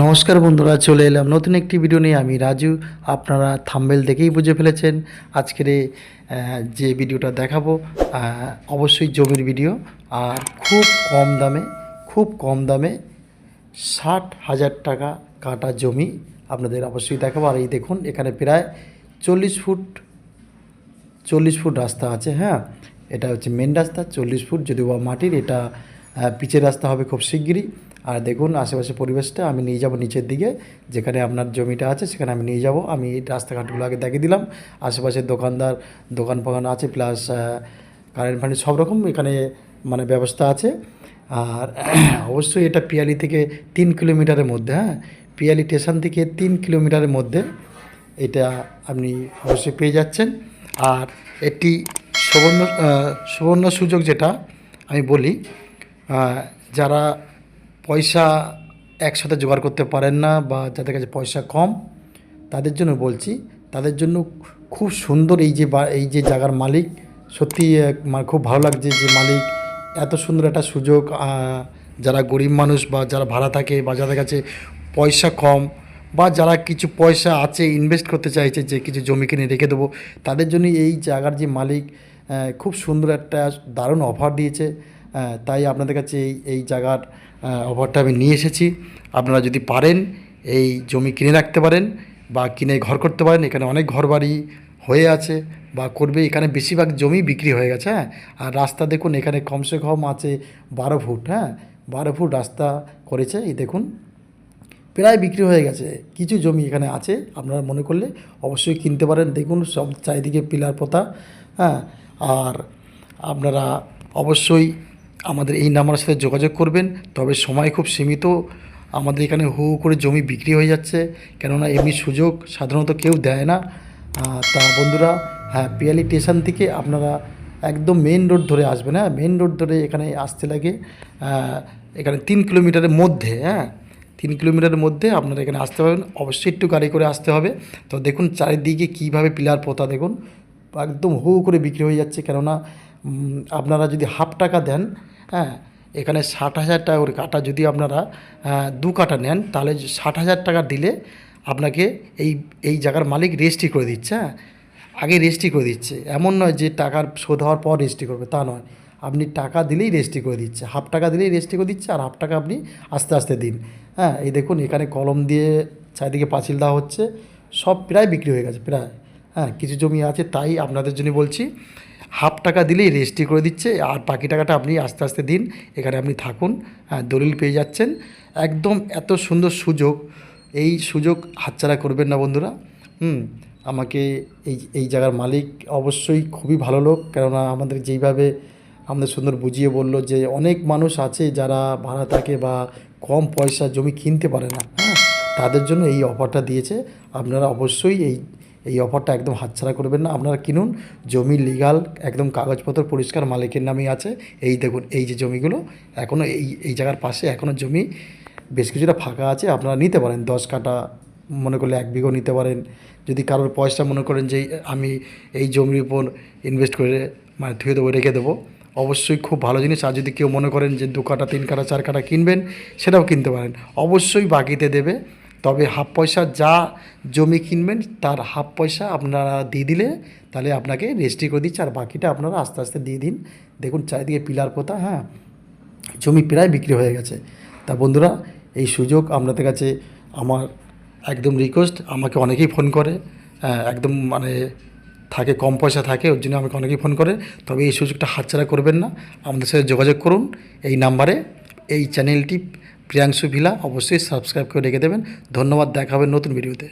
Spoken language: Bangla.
নমস্কার বন্ধুরা, চলে এলাম নতুন একটি ভিডিও নিয়ে। আমি রাজু, আপনারা থাম্বেল দেখেই বুঝে ফেলেছেন। আজকের যে ভিডিওটা দেখাবো অবশ্যই জমির ভিডিও আর খুব কম দামে, খুব কম দামে ষাট হাজার টাকা কাটা জমি আপনাদের অবশ্যই দেখাবো। আর এই দেখুন, এখানে প্রায় চল্লিশ ফুট চল্লিশ ফুট রাস্তা আছে হ্যাঁ? এটা হচ্ছে মেন রাস্তা, চল্লিশ ফুট, যদিও বা মাটির, এটা পিচের রাস্তা হবে খুব শিগগিরই। আর দেখুন আশেপাশে পরিবেশটা, আমি নিয়ে যাব নিচের দিকে। যেখানে আপনার জমিটা আছে, সেখানে আমি নিয়ে যাব। আমি রাস্তাঘাটগুলো আগে দেখিয়ে দিলাম। আশেপাশে দোকানদার, দোকান ফোকান আছে প্লাস কারেন্ট ফারেন্ট সব রকম এখানে মানে ব্যবস্থা আছে। আর অবশ্যই এটা পিয়ালি থেকে তিন কিলোমিটারের মধ্যে হ্যাঁ? পিয়ালি স্টেশন থেকে তিন কিলোমিটারের মধ্যে এটা আপনি অবশ্যই পেয়ে যাচ্ছেন। আর একটি সুবর্ণ সুবর্ণ সুযোগ যেটা আমি বলি যারা পয়সা একসাথে জোগাড় করতে পারেন না বা যাদের কাছে পয়সা কম, তাদের জন্য বলছি, তাদের জন্য খুব সুন্দর এই যে এই যে জায়গার মালিক, সত্যি খুব ভালো লাগছে যে মালিক এত সুন্দর একটা সুযোগ যারা গরিব মানুষ বা যারা ভাড়া থাকে বা যাদের কাছে পয়সা কম বা যারা কিছু পয়সা আছে ইনভেস্ট করতে চাইছে, যে কিছু জমি কিনে রেখে দেবো, তাদের জন্য এই জায়গার যে মালিক খুব সুন্দর একটা দারুণ অফার দিয়েছে। তাই আপনাদের কাছে এই এই জায়গার অফারটা আমি নিয়ে এসেছি। আপনারা যদি পারেন, এই জমি কিনে রাখতে পারেন বা কিনে ঘর করতে পারেন, এখানে অনেক ঘর বাড়ি হয়ে আছে বা করবে, এখানে বেশিরভাগ জমি বিক্রি হয়ে গেছে হ্যাঁ? আর রাস্তা দেখুন, এখানে কমসে কম আছে বারো ফুট হ্যাঁ? বারো ফুট রাস্তা করেছে, এই দেখুন। প্রায় বিক্রি হয়ে গেছে, কিছু জমি এখানে আছে, আপনারা মনে করলে অবশ্যই কিনতে পারেন। দেখুন, সব চারিদিকে পিলার পোতা হ্যাঁ? আর আপনারা অবশ্যই আমাদের এই নাম্বারের সাথে যোগাযোগ করবেন, তবে সময় খুব সীমিত। আমাদের এখানে হু করে জমি বিক্রি হয়ে যাচ্ছে, কেননা এমনি সুযোগ সাধারণত কেউ দেয় না। তা বন্ধুরা হ্যাঁ পিয়ালি স্টেশন থেকে আপনারা একদম মেন রোড ধরে আসবেন হ্যাঁ মেন রোড ধরে এখানে আসতে লাগে এখানে তিন কিলোমিটারের মধ্যে হ্যাঁ তিন কিলোমিটারের মধ্যে আপনারা এখানে আসতে পারবেন। অবশ্যই একটু গাড়ি করে আসতে হবে। তো দেখুন, চারিদিকে কীভাবে পিলার পোতা দেখুন, একদম হু করে বিক্রি হয়ে যাচ্ছে, কেননা আপনারা যদি হাফ টাকা দেন হ্যাঁ এখানে ষাট হাজার টাকা করে কাটা যদি আপনারা দু কাটা নেন, তাহলে ষাট হাজার টাকা দিলে আপনাকে এই এই জায়গার মালিক রেজিস্ট্রি করে দিচ্ছে হ্যাঁ আগে রেজিস্ট্রি করে দিচ্ছে। এমন নয় যে টাকার শোধ হওয়ার পর রেজিস্ট্রি করবে, তা নয়। আপনি টাকা দিলেই রেজিস্ট্রি করে দিচ্ছে। হাফ টাকা দিলেই রেজিস্ট্রি করে দিচ্ছে, আর হাফ টাকা আপনি আস্তে আস্তে দিন। হ্যাঁ এই দেখুন, এখানে কলম দিয়ে চারিদিকে পাঁচিল দেওয়া হচ্ছে, সব প্রায় বিক্রি হয়ে গেছে, প্রায়। হ্যাঁ কিছু জমি আছে, তাই আপনাদের জন্য বলছি। হাফ টাকা দিলেই রেজিস্ট্রি করে দিচ্ছে, আর বাকি টাকাটা আপনি আস্তে আস্তে দিন, এখানে আপনি থাকুন দলিল পেয়ে যাচ্ছেন। একদম এত সুন্দর সুযোগ, এই সুযোগ হাতছাড়া করবেন না বন্ধুরা। হুম, আমাকে এই এই জায়গার মালিক অবশ্যই খুবই ভালো লোক, কেননা আমাদের যেইভাবে আমাদের সুন্দর বুঝিয়ে বলল যে অনেক মানুষ আছে যারা ভাড়া থাকে বা কম পয়সা জমি কিনতে পারে না হ্যাঁ তাদের জন্য এই অফারটা দিয়েছে। আপনারা অবশ্যই এই এই অফারটা একদম হাতছাড়া করবেন না। আপনারা কিনুন, জমি লিগাল একদম কাগজপত্র পরিষ্কার মালিকের নামেই আছে। এই দেখুন, এই যে জমিগুলো এখনও এই এই জায়গার পাশে এখনও জমি বেশ কিছুটা ফাঁকা আছে। আপনারা নিতে পারেন, দশ কাটা মনে করলে এক বিঘো নিতে পারেন। যদি কারোর পয়সা মনে করেন যে আমি এই জমির উপর ইনভেস্ট করে মানে ধুয়ে দেবো, রেখে দেবো, অবশ্যই খুব ভালো জিনিস। আর যদি কেউ মনে করেন যে দু কাটা তিন কাটা চার কাটা কিনবেন, সেটাও কিনতে পারেন। অবশ্যই বাকিতে দেবে। তবে হাফ পয়সা যা জমি কিনবেন তার হাফ পয়সা আপনারা দিয়ে দিলে তাহলে আপনাকে রেজিস্ট্রি করে দিচ্ছে। আর বাকিটা আপনারা আস্তে আস্তে দিয়ে দিন। দেখুন চারিদিকে পিলার পোতা হ্যাঁ জমি প্রায় বিক্রি হয়ে গেছে। তা বন্ধুরা এই সুযোগ আপনাদের কাছে আমার একদম রিকোয়েস্ট আমাকে অনেকেই ফোন করে হ্যাঁ, একদম মানে থাকে কম পয়সা থাকে ওর জন্য আমাকে অনেকেই ফোন করে। তবে এই সুযোগটা হাতছাড়া করবেন না। আমাদের সাথে যোগাযোগ করুন। এই নাম্বারে এই চ্যানেলটি প্রিয়াংশু ভিলা অবশ্যই সাবস্ক্রাইব করে রেখে দেবেন। ধন্যবাদ দেখা হবে নতুন ভিডিওতে